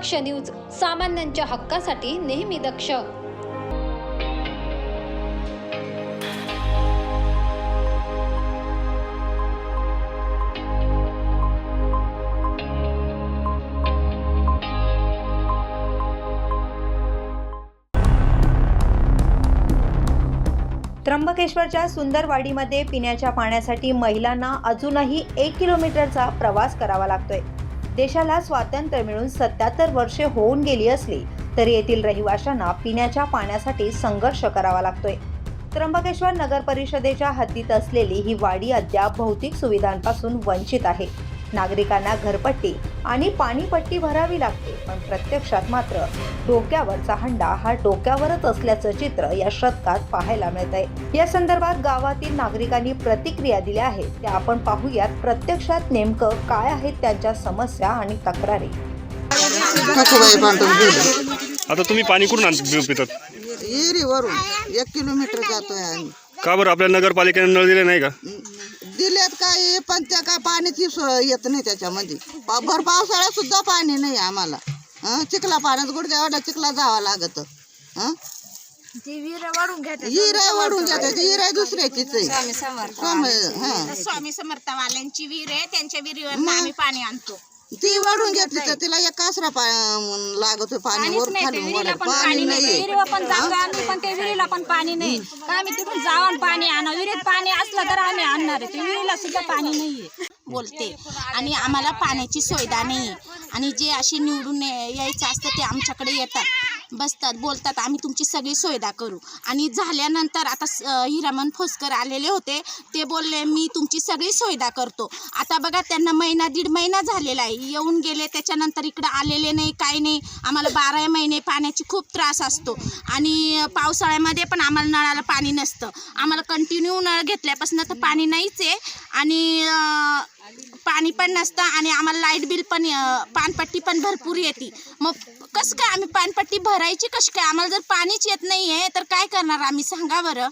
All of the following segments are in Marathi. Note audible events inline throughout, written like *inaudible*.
दक्ष न्यूज सामान्यांच्या हक्कासाठी नेहमी दक्ष. त्र्यंबकेश्वरच्या सुंदरवाडीमध्ये पिण्याच्या पाण्यासाठी महिलांना अजूनही एक किलोमीटरचा प्रवास करावा लागतोय. देशाला स्वातंत्र्य मिळून सत्याहत्तर वर्षे होऊन गेली असली तरी येथील रहिवाशांना पिण्याच्या पाण्यासाठी संघर्ष करावा लागतोय. त्र्यंबकेश्वर नगर परिषदेच्या हद्दीत असलेली ही वाडी अद्याप भौतिक सुविधांपासून वंचित आहे. नागरिकांना घरपट्टी आणि पाणीपट्टी भरावी लागते. पण प्रत्यक्षात मात्र डोक्यावरचा हंडा हा डोक्यावरच असल्याचं चित्र या शतकात पाहायला मिळत आहे या संदर्भात गावातील नागरिकांनी प्रतिक्रिया दिल्या आहेत. त्या आपण पाहूयात प्रत्यक्षात नेमकं काय आहेत त्यांच्या समस्या आणि तक्रारी. आता तुम्ही पाणी कुठून पितात? विहिरीवरून एक किलोमीटर जातोय आम्ही. का बरं? आपल्या नगरपालिकेने नळ दिले नाही का? दिल्यात काय पण त्या काय पाण्याची सोय येत नाही त्याच्यामध्ये. पा- भर पावसाळ्यात सुद्धा पाणी नाही आम्हाला. हं? चिखला पाण्यात गुडघ्या एवढ्या चिखला जावं लागत. हं? हिरा वडून घेतात. हिरा दुसऱ्याचीच आहे. स्वामी- हं. स्वामी समर्थवाल्यांची विहीर आहे त्यांच्या विहिरीवर आम्ही पाणी आणतो. ती वडून घेतली तर तिला एक कासरा पा लागत पाणी वर खाली वडत पाणी नाही. विहिरीवर पण पण विहिरीला पण पाणी नाही. तर आम्ही तिथून जाऊन पाणी आणू. विहिरीत पाणी असलं तर आम्ही आणणार आहे. विहिरीला सुद्धा पाणी नाहीये. बोलते. आणि आम्हाला पाण्याची सुविधा नाही. आणि जे असे निवडून ये- यायचं असतं ते आमच्याकडे येतात. बसतात बोलतात आम्ही तुमची सगळी सुविधा करू आणि झाल्यानंतर आता स- हिरामन फोसकर आलेले होते. ते बोलले मी तुमची सगळी सुविधा करतो आता बघा त्यांना महिना दीड महिना झालेला आहे. येऊन गेले त्याच्यानंतर इकडं आलेले नाही काय नाही. आम्हाला बारा महिने पाण्याची खूप त्रास असतो. आणि पावसाळ्यामध्ये पण आम्हाला नळाला पाणी नसतं. आम्हाला कंटिन्यू नळ घेतल्यापासून तर पाणी नाहीच आहे. आणि पाणी पण नसतं आणि आम्हाला लाइट बिल पण पानपट्टी पण भरपूर येते. मग कसं काय आम्ही पानपट्टी भरायची कशी काय? आम्हाला जर पाणीच येत नाही आहे तर काय करणार आम्ही? सांगा बरं.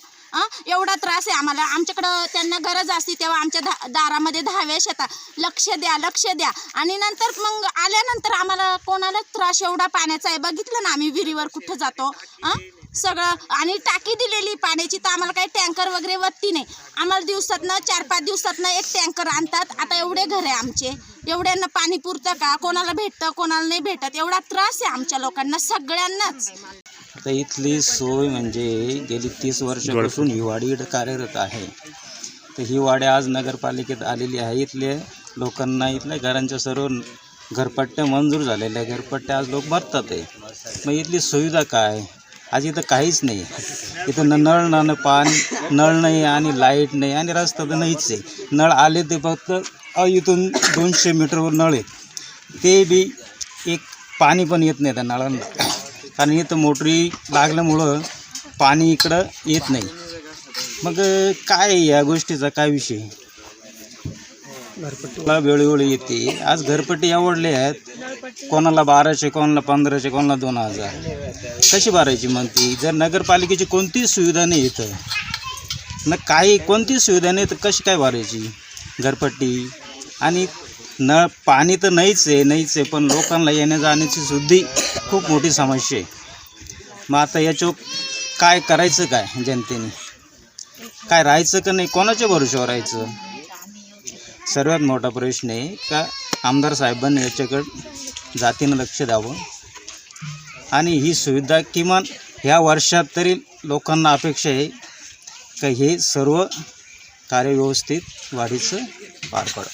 एवढा त्रास आहे आम्हाला. आमच्याकडं त्यांना गरज असते तेव्हा आमच्या धा दारामध्ये दहाव्या येतात लक्ष द्या लक्ष द्या. आणि नंतर मग आल्यानंतर आम्हाला कोणाला त्रास? एवढा पाण्याचा आहे. बघितलं ना आम्ही विहिरीवर कुठं जातो. सगळं आणि टाकी दिलेली पाण्याची तर आम्हाला काही टँकर वगैरे वत्ती नाही. आम्हाला दिवसातनं चार पाच दिवसातनं एक टँकर आणतात. आता एवढे घर आहे आमचे. एवढ्यांना पाणी पुरतं का? कोणाला भेटतं कोणाला नाही भेटत? एवढा त्रास आहे आमच्या लोकांना सगळ्यांनाच. आता इथली सोय म्हणजे गेली तीस वर्षापासून ही वाडी कार्यरत आहे. तर ही वाडी आज नगरपालिकेत आलेली आहे. इथले लोकांना इथल्या घरांच्या सर्व घरपट्ट्या मंजूर झालेल्या आहे घरपट्ट्या आज लोक भरतात आहे. मग इथली सुविधा काय? आज इथं काहीच नाही. इथं न नळ ना न पाणी नळ नाही आणि लाइट नाही आणि रस्ता तर नाहीच आहे. नळ आले ते फक्त अ, इथून दोनशे मीटरवर नळ आहे. ते बी एक पाणी पण येत नाही त्या नळांना. कारण इथं मोटरी लागल्यामुळं पाणी इकडं येत नाही. मग काय या गोष्टीचा काय विषय? घरपट्टीला वेळोवेळी येते. आज घरपट्टी आवडले आहेत कोणाला बाराशे कोणाला पंधराशे कोणाला दोन हजार. कशी भरायची मग ती? जर नगरपालिकेची कोणतीच सुविधा नाही इथं न काही कोणतीच सुविधा नाही तर कशी काय भरायची घरपट्टी? आणि न पाणी तर नाहीच आहे नाहीच आहे पण लोकांना येण्या जाण्याची सुद्धी खूप मोठी समस्या आहे. मग आता याच्यावर काय करायचं काय जनतेने? काय राहायचं का नाही? कोणाच्या भरोशावर राहायचं? सर्वात मोठा प्रश्न आहे का आमदार साहेबांनी याच्याकडं जातीनं लक्ष द्यावं? आणि ही सुविधा किमान ह्या वर्षात तरी लोकांना अपेक्षा आहे का हे सर्व कार्यव्यवस्थित वाडीचं वाढीचं पार पडं.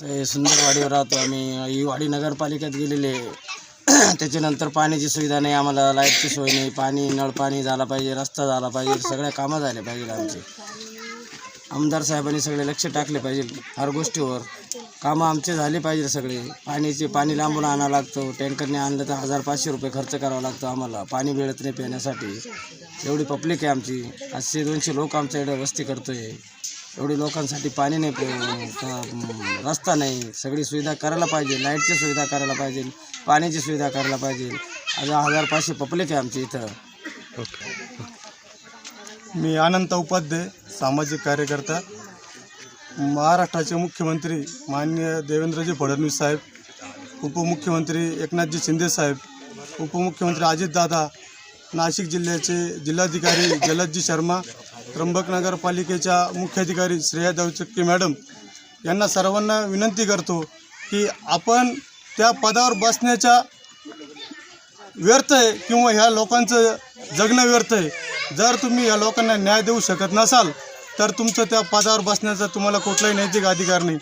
ते सुंदर वाडीवर राहतो आम्ही. ही वाडी नगरपालिकेत गेलेले आहे. *clears throat* त्याच्यानंतर पाण्याची सुविधा नाही आम्हाला लाईटची सोय नाही पाणी नळपाणी झाला पाहिजे रस्ता झाला पाहिजे सगळ्या कामं झाले पाहिजे आमचे. आमदार साहेबांनी सगळे लक्ष टाकले पाहिजे हर गोष्टीवर. कामं आमचे झाले पाहिजे सगळे. पाण्याचे पाणी लांबून आणावं लागतं. टँकरने आणलं तर हजार पाचशे रुपये खर्च करावा लागतो आम्हाला. पाणी मिळत नाही पिण्यासाठी. एवढी पब्लिक आहे आमची. पाचशे दोनशे लोक आमच्या इकडे वस्ती करतो आहे एवढी लोकांसाठी पाणी नाही रस्ता नाही. सगळी सुविधा करायला पाहिजे. लाईटची सुविधा करायला पाहिजे. पाण्याची सुविधा करायला पाहिजे. आज हजार पाचशे पब्लिक आहे आमची इथं. मी अनंत उपाध्याय सामाजिक कार्यकर्ता महाराष्ट्राचे मुख्यमंत्री माननीय देवेंद्रजी फडणवीस साहेब उपमुख्यमंत्री एकनाथजी शिंदेसाहेब उपमुख्यमंत्री अजितदादा नाशिक जिल्ह्याचे जिल्हाधिकारी जलदजी शर्मा त्र्यंबक नगरपालिकेच्या मुख्याधिकारी श्रेया दवचक्के मॅडम यांना सर्वांना विनंती करतो की आपण त्या पदावर बसण्याच्या व्यर्थ आहे किंवा ह्या लोकांचं जगणं व्यर्थ आहे. जर तुम्ही या लोकांना न्याय देऊ शकत नसाल तर तुमचं त्या पदावर बसण्याचा तुम्हाला कुठलाही नैतिक अधिकार नाही.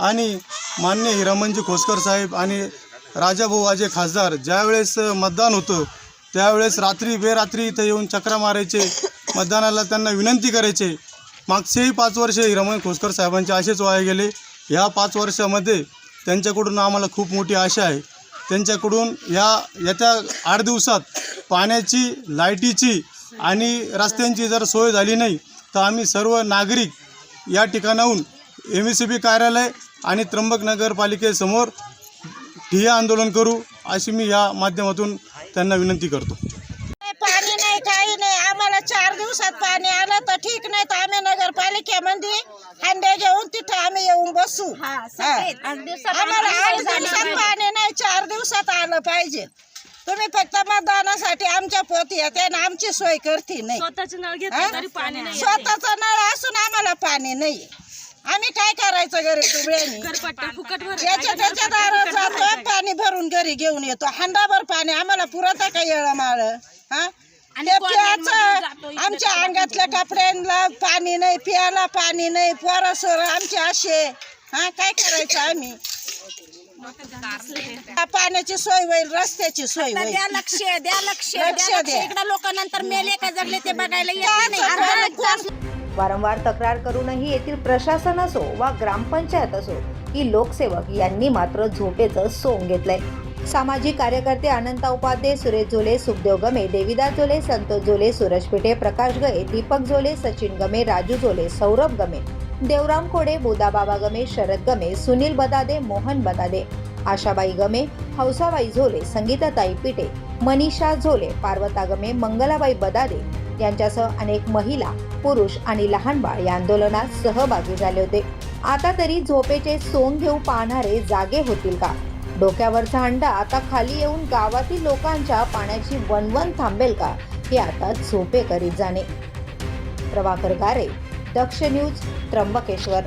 आणि मान्य हिरामनजी खोसकर साहेब आणि राजाभाऊ आजे खासदार ज्यावेळेस मतदान होतं त्यावेळेस रात्री बेरात्री इथं येऊन चक्रा मारायचे मतदानाला त्यांना विनंती करायचे. मागचेही पाच वर्ष हिरामन खोसकर साहेबांचे असेच वाया गेले. ह्या पाच वर्षामध्ये त्यांच्याकडून आम्हाला खूप मोठी आशा आहे. त्यांच्याकडून या येत्या आठ दिवसात पाण्याची लाईटीची आणि रस्त्यांची जर सोय झाली नाही तर आम्ही सर्व नागरिक या ठिकाणाहून एम एस सी बी कार्यालय आणि त्र्यंबक नगरपालिकेसमोर ठिय्या आंदोलन करू अशी मी या माध्यमातून त्यांना विनंती करतो. पाणी नाही काही नाही. आम्हाला चार दिवसात पाणी आलं तर ठीक नाही तर आम्ही नगरपालिकेमध्ये हंडे घेऊन तिथे आम्ही येऊन बसू. हा. आम्हाला आठ दिवसात पाणी नाही चार दिवसात आलं पाहिजे. तुम्ही फक्त मतदानासाठी आमच्या पोती येते आणि आमची सोय करते नाही. हा? स्वतःचा नळ असून आम्हाला पाणी नाही. आम्ही काय करायचं घरी याच्या त्याच्या दारात जातो पाणी भरून घरी घेऊन येतो. हंडाभर पाणी आम्हाला पुरत का येळं माळ हा आमच्या अंगातल्या कपड्यांना पाणी नाही प्यायला पाणी नाही. पोरं सोरं आमचे असे. हा काय करायचं आम्ही? पाण्याची सोय होईल रस्त्याची सोय होईल. द्या लक्ष द्या लक्ष लक्ष द्या. इकडे लोक नंतर मेले का जगले ते बघायला येत नाही. वारंवार तक्रार करूनही येथील प्रशासन असो वा ग्रामपंचायत असो की लोकसेवक यांनी मात्र झोपेचं सोंग घेतलंय. सामाजिक कार्यकर्ते अनंता उपाध्ये सुरेश जोले सुखदेव गमे देविदास जोले संतोष जोले सूरज पिठे प्रकाश गये दीपक जोले सचिन गमे राजू जोले सौरभ गमे. देवराम खोडे बोदाबाबा गमे शरद गमे सुनील बदादे मोहन बदादे आशाबाई गमे हौसाबाई झोले संगीताताई पिटे मनीषा झोले पार्वता गमे मंगलाबाई बदादे यांच्यासह अनेक महिला पुरुष आणि लहान बाळ या आंदोलनात सहभागी झाले होते. आता तरी झोपेचे सोंग घेऊ पाहणारे जागे होतील का? डोक्यावरचा अंडा आता खाली येऊन गावातील लोकांच्या पाण्याची वणवण थांबेल का? हे आता झोपे करीत जाणे. प्रभाकर गारे दक्ष न्यूज त्र्यंबकेश्वर.